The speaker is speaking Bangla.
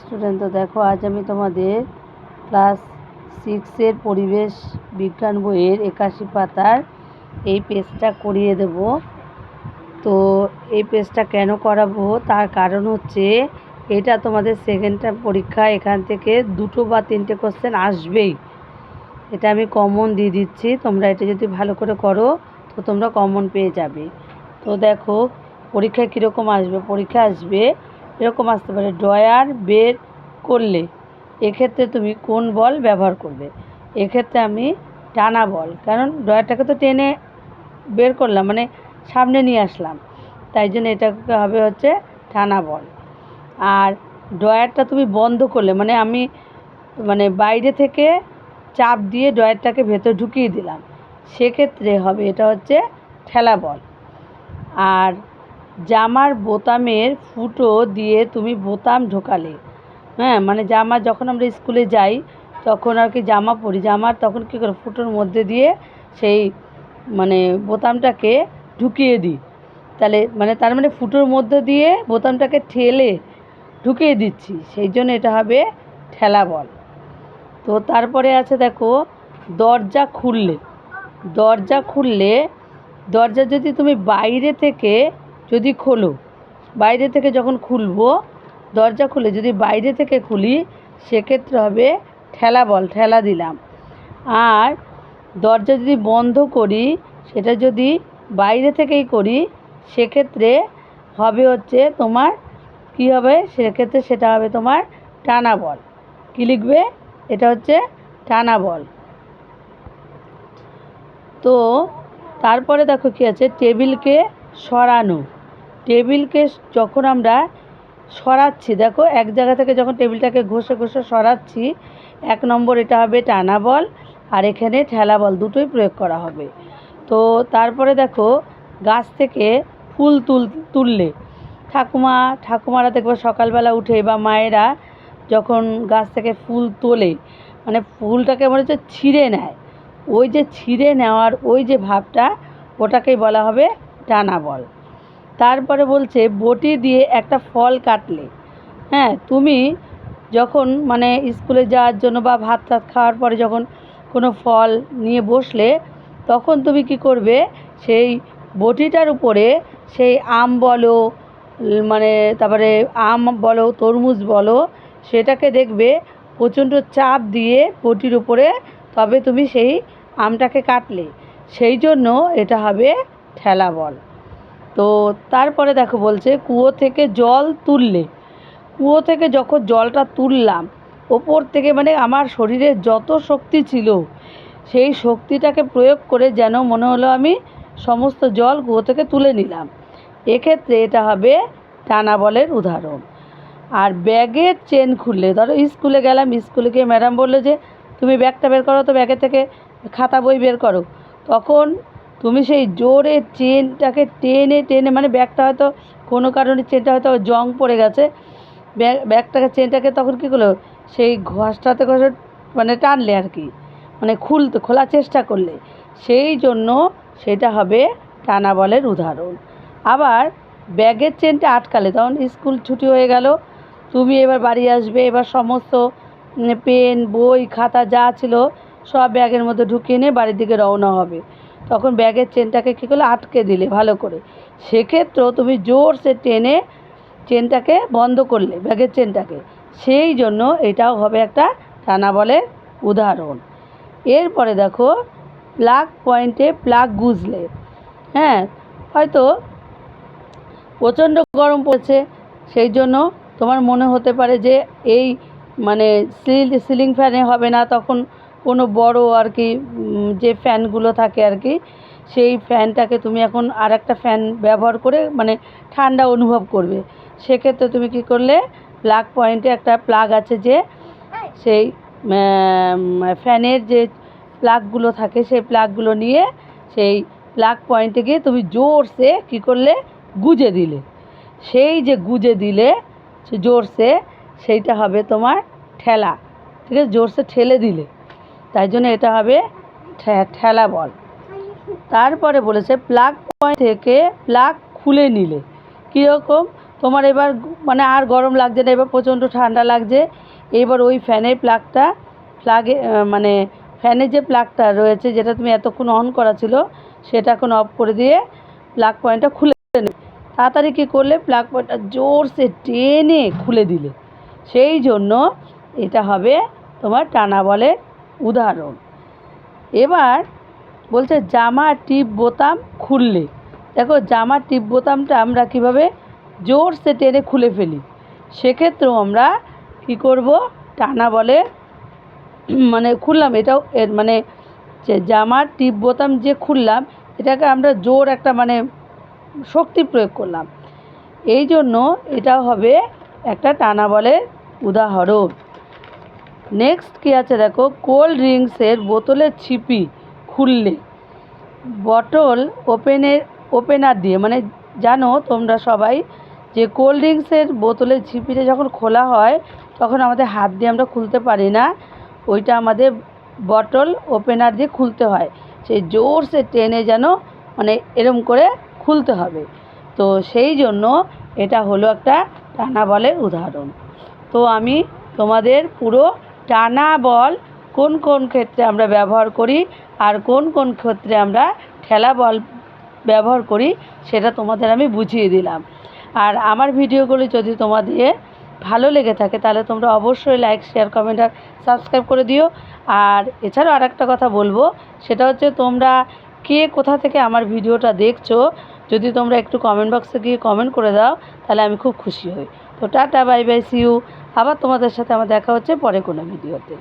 স্টুডেন্ট তো দেখো আজ আমি তোমাদের ক্লাস সিক্সের পরিবেশ বিজ্ঞান বইয়ের একাশি পাতার এই পেজটা করিয়ে দেব। তো এই পেজটা কেন করাবো? তার কারণ হচ্ছে এটা তোমাদের সেকেন্ড পরীক্ষা, এখান থেকে দুটো বা তিনটে কোশ্চেন আসবেই। এটা আমি কমন দিয়ে দিচ্ছি, তোমরা এটা যদি ভালো করে করো, তো তোমরা কমন পেয়ে যাবে। তো দেখো পরীক্ষায় কীরকম আসবে? পরীক্ষা আসবে এরকম আসতে পারে। ড্রয়ার বের করলে এক্ষেত্রে তুমি কোন বল ব্যবহার করবে? এক্ষেত্রে আমি টানা বল, কারণ ড্রয়ারটাকে তো টেনে বের করলাম মানে সামনে নিয়ে আসলাম। তাই জন্য এটাকে হবে হচ্ছে টানা বল। আর ড্রয়ারটা তুমি বন্ধ করলে মানে আমি মানে বাইরে থেকে চাপ দিয়ে ড্রয়ারটাকে ভেতর ঢুকিয়ে দিলাম, সেক্ষেত্রে হবে এটা হচ্ছে ঠেলা বল। আর জামার বোতামের ফুটো দিয়ে তুমি বোতাম ঢোকালে। হ্যাঁ মানে জামা যখন আমরা স্কুলে যাই, তখন আর কি জামা পরি। জামার তখন কী করে, ফুটোর মধ্যে দিয়ে সেই মানে বোতামটাকে ঢুকিয়ে দিই। তাহলে মানে তার মানে ফুটোর মধ্যে দিয়ে বোতামটাকে ঠেলে ঢুকিয়ে দিচ্ছি। সেই জন্য এটা হবে ঠেলা বল। তো তারপরে আছে দেখো, দরজা খুললে। দরজা খুললে, দরজা যদি তুমি বাইরে থেকে যদি খোলো, বাইরে থেকে যখন খুলবো, দরজা খুলে, যদি বাইরে থেকে খুলি, সেক্ষেত্রে হবে ঠেলা বল, ঠেলা দিলাম। আর দরজা যদি বন্ধ করি, সেটা যদি বাইরে থেকেই করি, সেক্ষেত্রে হবে হচ্ছে তোমার কী হবে? সেক্ষেত্রে সেটা হবে তোমার টানা বল। কী লিখবে? এটা হচ্ছে টানা বল। তো তারপরে দেখো কী আছে, টেবিলকে সরানো। টেবিলকে যখন আমরা সরাচ্ছি, দেখো এক জায়গা থেকে যখন টেবিলটাকে ঘষে ঘষে সরাচ্ছি, এক নম্বর এটা হবে টানা বল আর এখানে ঠেলা বল দুটোই প্রয়োগ করা হবে। তো তারপরে দেখো গাছ থেকে ফুল তুল, তুললে ঠাকুমা, ঠাকুমারা দেখবে সকালবেলা উঠে বা মায়েরা যখন গাছ থেকে ফুল তোলে মানে ফুলটাকে মনে হচ্ছে ছিঁড়ে নেয়। ওই যে ছিঁড়ে নেওয়ার ওই যে ভাবটা ওটাকেই বলা হবে টানা বল। তারপরে বলছে, বটি দিয়ে একটা ফল কাটলে। হ্যাঁ তুমি যখন মানে স্কুলে যাওয়ার জন্য বা ভাত টাত খাওয়ার পরে যখন কোনো ফল নিয়ে বসলে, তখন তুমি কি করবে? সেই বটিটার উপরে সেই আম বলো মানে তারপরে আম বলো, তরমুজ বলো, সেটাকে দেখবে, প্রচণ্ড চাপ দিয়ে বটির উপরে তবে তুমি সেই আমটাকে কাটলে। সেই জন্য এটা হবে ঠেলা বল। তো তারপরে দেখো বলছে, কুয়ো থেকে জল তুললে। কুয়ো থেকে যখন জলটা তুললাম, ওপর থেকে মানে আমার শরীরে যত শক্তি ছিল, সেই শক্তিটাকে প্রয়োগ করে যেন মনে হলো আমি সমস্ত জল কুয়ো থেকে তুলে নিলাম। এক্ষেত্রে এটা হবে টানা বলের উদাহরণ। আর ব্যাগের চেন খুললে, ধরো স্কুলে গেলাম, স্কুলে গিয়ে ম্যাডাম বলল যে, তুমি ব্যাগটা বের করো তো ব্যাগের থেকে, খাতা বই বের করো। তখন তুমি সেই জোরে চেনটাকে টেনে টেনে মানে ব্যাগটা হয়তো কোনো কারণে চেনটা হয়তো জং পড়ে গেছে। ব্যাগ, ব্যাগটাকে, চেনটাকে তখন কী করল? সেই ঘষটাতে ঘষে মানে টানলে আর কি মানে খুলতে, খোলার চেষ্টা করলে। সেই জন্য সেটা হবে টানা বলের উদাহরণ। আবার ব্যাগের চেনটা আটকালে, তখন স্কুল ছুটি হয়ে গেল, তুমি এবার বাড়ি আসবে, এবার সমস্ত পেন, বই, খাতা যা ছিল সব ব্যাগের মধ্যে ঢুকিয়ে নিয়ে বাড়ির দিকে রওনা হবে। তখন ব্যাগের চেনটাকে কী করলে? আটকে দিলে ভালো করে। সেক্ষেত্রেও তুমি জোরসে টেনে চেনটাকে বন্ধ করলে, ব্যাগের চেনটাকে। সেই জন্য এটাও হবে একটা টানা বলের উদাহরণ। এরপরে দেখো, প্লাগ পয়েন্টে প্লাগ গুজলে। হ্যাঁ হয়তো প্রচণ্ড গরম পড়ছে, সেই জন্য তোমার মনে হতে পারে যে এই মানে সিল, সিলিং ফ্যানে হবে না, তখন কোনো বড় আর কি যে ফ্যানগুলো থাকে আর কি, সেই ফ্যানটাকে তুমি এখন আর একটা ফ্যান ব্যবহার করে মানে ঠান্ডা অনুভব করবে। সেক্ষেত্রে তুমি কী করলে, প্লাগ পয়েন্টে একটা প্লাগ আছে যে, সেই ফ্যানের যে প্লাগগুলো থাকে, সেই প্লাগগুলো নিয়ে সেই প্লাগ পয়েন্টে গিয়ে তুমি জোরসে কী করলে, গুজে দিলে। সেই যে গুজে দিলে জোরসে, সেইটা হবে তোমার ঠেলা। ঠিক আছে? জোরসে ঠেলে দিলে। তাই জন্য এটা হবে ঠেলা বল। তারপরে বলেছে প্লাগ পয়েন্ট থেকে প্লাগ খুলে নিলে। কীরকম? তোমার এবার মানে আর গরম লাগছে না, এবার প্রচণ্ড ঠান্ডা লাগছে। এবার ওই ফ্যানের প্লাগটা প্লাগে মানে ফ্যানের যে প্লাগটা রয়েছে, যেটা তুমি এতক্ষণ অন করা ছিল, সেটা এখন অফ করে দিয়ে প্লাগ পয়েন্টটা খুলে তাড়াতাড়ি কী করলে? প্লাগ পয়েন্টটা জোরসে টেনে খুলে দিলে। সেই জন্য এটা হবে তোমার টানা বলের উদাহরণ। এবার বলছে, জামা, টিপ, বোতাম খুললে। দেখো জামার টিপ, বোতামটা আমরা কীভাবে জোরসে টেনে খুলে ফেলি? সেক্ষেত্রেও আমরা কী করব? টানা বলে মানে খুললাম, এটাও এর মানে যে জামার টিপ, বোতাম যে খুললাম, এটাকে আমরা জোর একটা মানে শক্তি প্রয়োগ করলাম। এই জন্য এটা হবে একটা টানা বলের উদাহরণ। নেক্সট কী আছে দেখো? কোল্ড ড্রিঙ্কসের বোতলের ছিপি খুললে। বটল ওপেনের ওপেনার দিয়ে মানে জানো তোমরা সবাই যে কোল্ড ড্রিঙ্কসের বোতলের ছিপিটা যখন খোলা হয়, তখন আমাদের হাত দিয়ে আমরা খুলতে পারি না। ওইটা আমাদের বটল ওপেনার দিয়ে খুলতে হয়। সেই জোরসে টেনে যেন মানে এরম করে খুলতে হবে। তো সেই জন্য এটা হলো একটা টানা বলের উদাহরণ। তো আমি তোমাদের পুরো টানা বল কোন কোন ক্ষেত্রে আমরা ব্যবহার করি আর কোন কোন ক্ষেত্রে আমরা ঠেলা বল ব্যবহার করি সেটা তোমাদের আমি বুঝিয়ে দিলাম। আর আমার ভিডিওগুলি যদি তোমাদের ভালো লেগে থাকে তাহলে তোমরা অবশ্যই লাইক শেয়ার কমেন্ট আর সাবস্ক্রাইব করে দিও। আর এছাড়াও আর একটা কথা বলব, সেটা হচ্ছে তোমরা কে কোথা থেকে আমার ভিডিওটা দেখছ, যদি তোমরা একটু কমেন্ট বক্সে গিয়ে কমেন্ট করে দাও, তাহলে আমি খুব খুশি হই। তো টাটা বাই বাই সিউ আবার তোমাদের সাথে আমার দেখা হচ্ছে পরে কোনো ভিডিওতে।